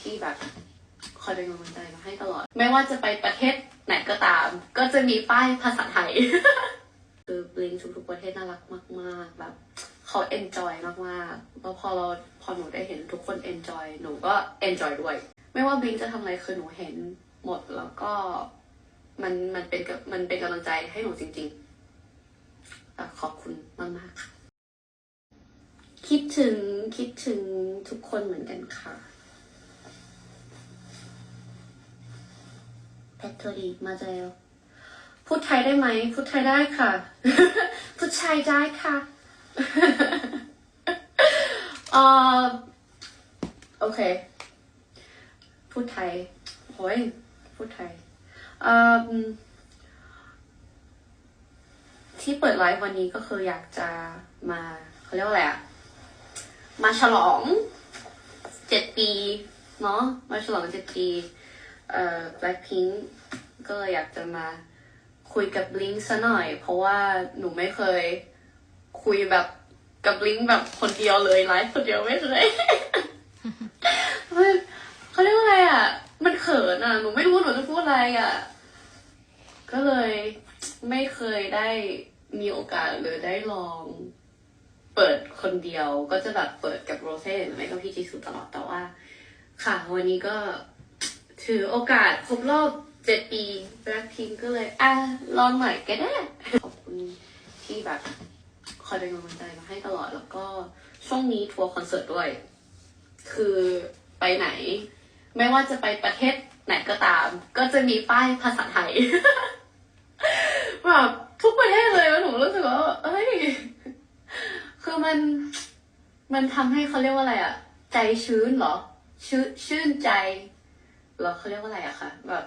ที่แบบคอยเป็นกำลังใจมาให้ตลอด ไม่ว่าจะไปประเทศไหนก็ตาม ก็จะมีป้ายภาษาไทยคือบลิงทุกๆประเทศน่ารักมากๆแบบเขาเอนจอยมากๆแล้วพอเราพอหนูได้เห็นทุกคนเอนจอยหนูก็เอนจอยด้วย ไม่ว่าบลิงจะทำอะไรคือหนูเห็นหมดแล้วก็มันมันเป็นกับมันเป็นกำลังใจให้หนูจริงๆอ่ขอบคุณมากๆค่ะคิดถึงคิดถึงทุกคนเหมือนกันค่ะ แพทโทรีมาแล้วพูดไทยได้ไหม พูดไทยได้ค่ะ พูดไทยได้ค่ะเออโอเค พูดไทยโอ้ยพูดไทยเอ่อที่เปิดไลฟ์วันนี้ก็คืออยากจะมาเขาเรียกว่าอะไรอะมาฉลองเจ็ดปีเนาะมาฉลองเจ็ดปี เอ่อ Blackpink ก็เลยอยากจะมาคุยกับ Blink ซะหน่อย เพราะว่าหนูไม่เคยคุยแบบกับ Blink แบบคนเดียวเลยไลฟ์คนเดียวไม่เคยมันเขาเรียกว่าอะไรอะ มันเขินอะ หนูไม่รู้หนูจะพูดอะไรอะ ก็เลยไม่เคยได้มีโอกาสหรือได้ลองเปิดคนเดียวก็จะแบบเปิดกับโรเซ่หรือไม่ก็พี่จีสุตลอดแต่ว่า ค่ะ วันนี้ก็ ถือโอกาสครบรอบเจ็ดปีแบล็คพิงก็เลยอะลองหน่อยก็ได้ ขอบคุณที่แบบคอยเป็นกำลังใจมาให้ตลอดแล้วก็ช่วงนี้ทัวร์คอนเสิร์ตด้วย คือไปไหน ไม่ว่าจะไปประเทศไหนก็ตาม ก็จะมีป้ายภาษาไทยแบบทุกประเทศเลยแล้วหนูรู้สึกว่าเฮ้ยคือมันมันทำให้เขาเรียกว่าอะไรอะใจชื้นเหรอ ชื่นชื่นใจ เรอเขาเรียกว่าอะไรอะคะแบบ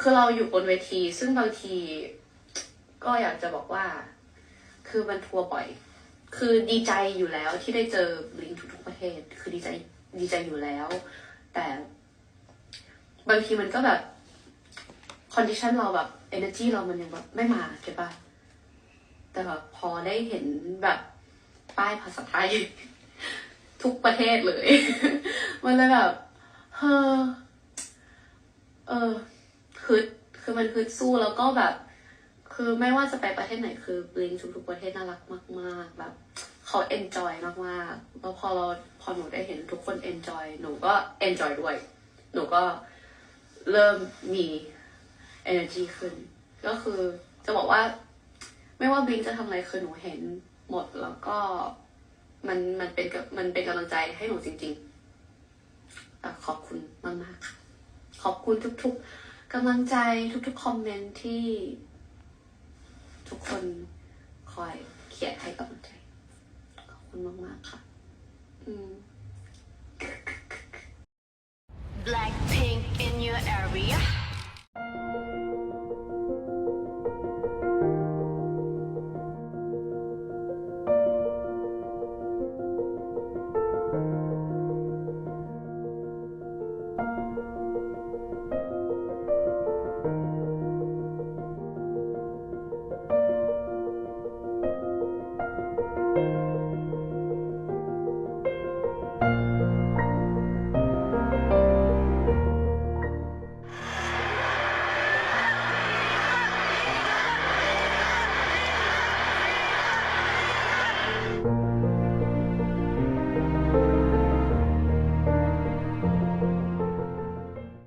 คือเราอยู่บนเวที ซึ่งบางที ก็อยากจะบอกว่า คือมันทัวร์บ่อย คือดีใจอยู่แล้วที่ได้เจอลิงทุกๆประเทศ คือดีใจดีใจอยู่แล้ว แต่ บางทีมันก็แบบคอนดิชันเราแบบ energy เรามันยังแบบไม่มาเก็ตปะแต่แบบพอได้เห็นแบบป้ายภาษาไทย ทุกประเทศเลย มันเลยแบบ เฮ้อเออฮึดคือมันฮึดสู้แล้วก็แบบ คือไม่ว่าจะไปประเทศไหนคือบลิงทุกๆประเทศน่ารักมาก ๆ แบบเขาเอนจอยมากๆแล้วพอเราพอหนูได้เห็นทุกคนเอนจอยหนูก็เอนจอยด้วย หนูก็เริ่มมี energy ขึ้น ก็คือจะบอกว่า ไม่ว่าบลิงจะทำอะไรคือหนูเห็นหมดแล้วก็มันมันเป็นกับมันเป็นกำลังใจให้หนูจริง ๆ ขอบคุณมากๆค่ะ ขอบคุณทุกๆกำลังใจทุกๆคอมเมนต์ที่ ทุกคนคอยเขียนให้กำลังใจ ขอบคุณมากมากค่ะ อืม Blackpink in your area